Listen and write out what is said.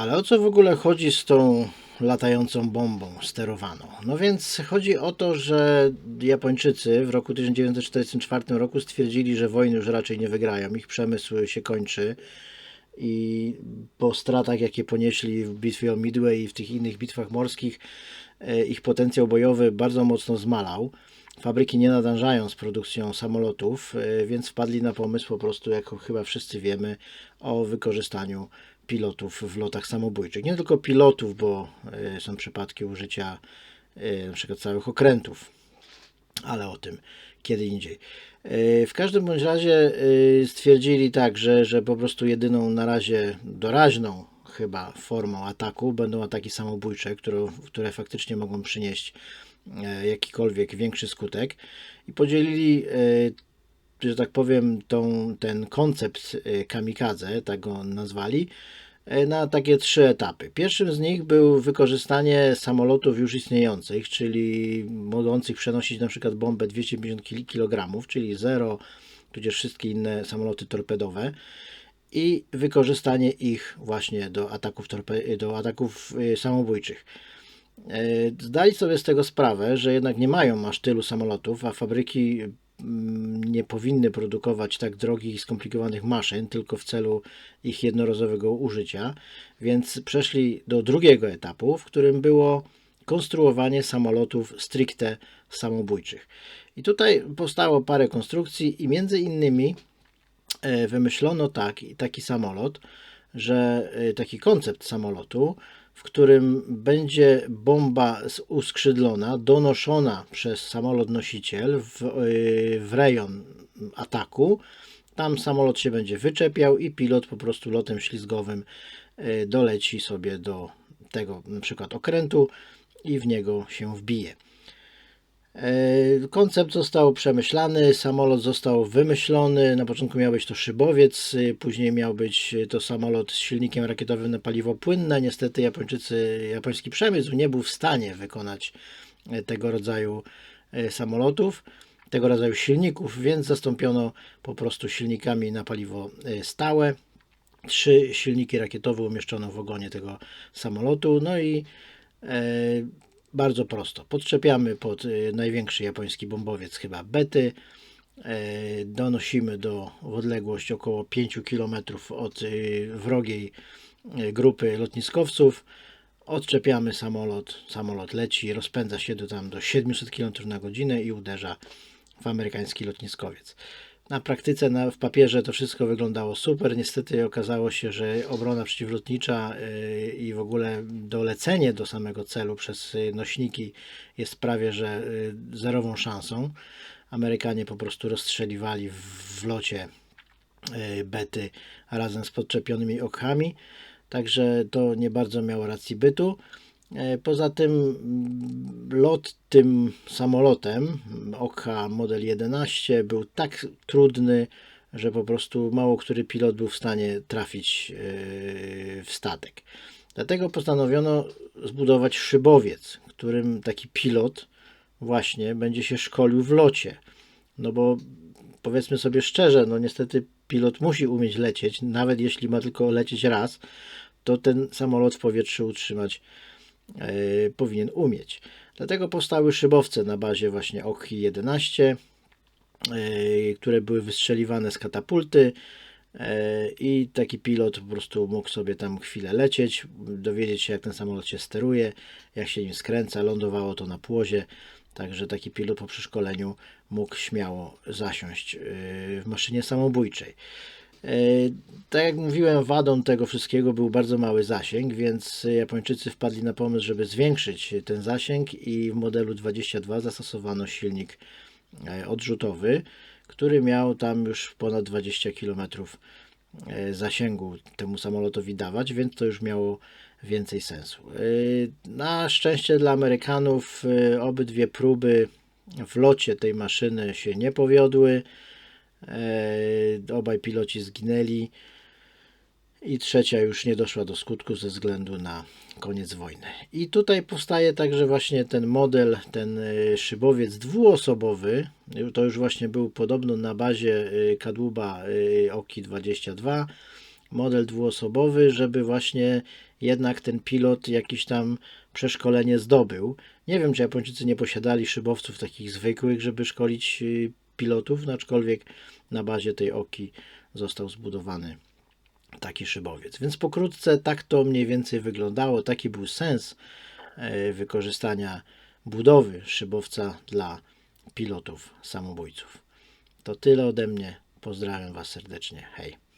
Ale o co w ogóle chodzi z tą latającą bombą sterowaną? No więc chodzi o to, że Japończycy w roku 1944 roku stwierdzili, że wojny już raczej nie wygrają. Ich przemysł się kończy i po stratach, jakie ponieśli w bitwie o Midway i w tych innych bitwach morskich, e, ich potencjał bojowy bardzo mocno zmalał. Fabryki nie nadążają z produkcją samolotów, e, więc wpadli na pomysł po prostu, jak chyba wszyscy wiemy, o wykorzystaniu pilotów w lotach samobójczych. Nie tylko pilotów, bo e, są przypadki użycia e, przykład całych okrętów, ale o tym kiedy indziej. W każdym bądź razie stwierdzili tak, że, że po prostu jedyną na razie doraźną chyba formą ataku będą ataki samobójcze, które, które faktycznie mogą przynieść e, jakikolwiek większy skutek i podzielili, e, że tak powiem, tą, ten koncept e, kamikadze, tak go nazwali, na takie trzy etapy. Pierwszym z nich był wykorzystanie samolotów już istniejących, czyli mogących przenosić na przykład bombę 250 kg, czyli zero, tudzież wszystkie inne samoloty torpedowe i wykorzystanie ich właśnie do ataków, torpe- do ataków y, samobójczych. E, Zdali sobie z tego sprawę, że jednak nie mają aż tylu samolotów, a fabryki mm, nie powinny produkować tak drogich i skomplikowanych maszyn, tylko w celu ich jednorazowego użycia, więc przeszli do drugiego etapu, w którym było konstruowanie samolotów stricte samobójczych. I tutaj powstało parę konstrukcji i między innymi wymyślono taki, taki samolot, że e, taki koncept samolotu, w którym będzie bomba uskrzydlona, donoszona przez samolot nosiciel w, e, w rejon ataku. Tam samolot się będzie wyczepiał i pilot po prostu lotem ślizgowym e, doleci sobie do tego na przykład okrętu i w niego się wbije. E, Koncept został przemyślany, samolot został wymyślony. Na początku miał być to szybowiec, y, później miał być to samolot z silnikiem rakietowym na paliwo płynne. Niestety Japończycy, japoński przemysł nie był w stanie wykonać e, tego rodzaju e, samolotów, tego rodzaju silników, więc zastąpiono po prostu silnikami na paliwo stałe. Trzy silniki rakietowe umieszczono w ogonie tego samolotu, no i bardzo prosto. Podczepiamy pod y, największy japoński bombowiec, chyba Bety. E, Donosimy do w odległość około 5 km od y, wrogiej y, grupy lotniskowców. Odczepiamy samolot, samolot leci, rozpędza się do tam do 700 km na godzinę i uderza w amerykański lotniskowiec. Na praktyce, na, w papierze to wszystko wyglądało super. Niestety okazało się, że obrona przeciwlotnicza yy, i w ogóle dolecenie do samego celu przez yy, nośniki jest prawie że yy, zerową szansą. Amerykanie po prostu rozstrzeliwali w, w locie bety razem z podczepionymi okhami. Także to nie bardzo miało racji bytu. E, Poza tym mm, lot tym samolotem Okha Model 11 był tak trudny, że po prostu mało który pilot był w stanie trafić e, w statek. Dlatego postanowiono zbudować szybowiec, którym taki pilot właśnie będzie się szkolił w locie. No bo powiedzmy sobie szczerze, no niestety pilot musi umieć lecieć, nawet jeśli ma tylko lecieć raz, to ten samolot w powietrzu utrzymać powinien umieć. Dlatego powstały szybowce na bazie właśnie Okhi 11, e, które były wystrzeliwane z katapulty e, i taki pilot po prostu mógł sobie tam chwilę lecieć, dowiedzieć się jak ten samolot się steruje, jak się nim skręca, lądowało to na płozie, także taki pilot po przeszkoleniu mógł śmiało zasiąść e, w maszynie samobójczej. E, Tak jak mówiłem, wadą tego wszystkiego był bardzo mały zasięg, więc Japończycy wpadli na pomysł, żeby zwiększyć ten zasięg i w modelu 22 zastosowano silnik e, odrzutowy, który miał tam już ponad 20 km e, zasięgu temu samolotowi dawać, więc to już miało więcej sensu. Na szczęście dla Amerykanów obydwie próby w locie tej maszyny się nie powiodły. E, Obaj piloci zginęli i trzecia już nie doszła do skutku ze względu na koniec wojny. I tutaj powstaje także właśnie ten model, ten e, szybowiec dwuosobowy. To już właśnie był podobno na bazie e, kadłuba Oki 22. Model dwuosobowy, żeby właśnie jednak ten pilot jakiś tam przeszkolenie zdobył. Nie wiem, czy Japończycy nie posiadali szybowców takich zwykłych, żeby szkolić y, pilotów, no aczkolwiek na bazie tej Oki został zbudowany taki szybowiec. Więc pokrótce tak to mniej więcej wyglądało. Taki był sens e, wykorzystania budowy szybowca dla pilotów samobójców. To tyle ode mnie. Pozdrawiam Was serdecznie. Hej.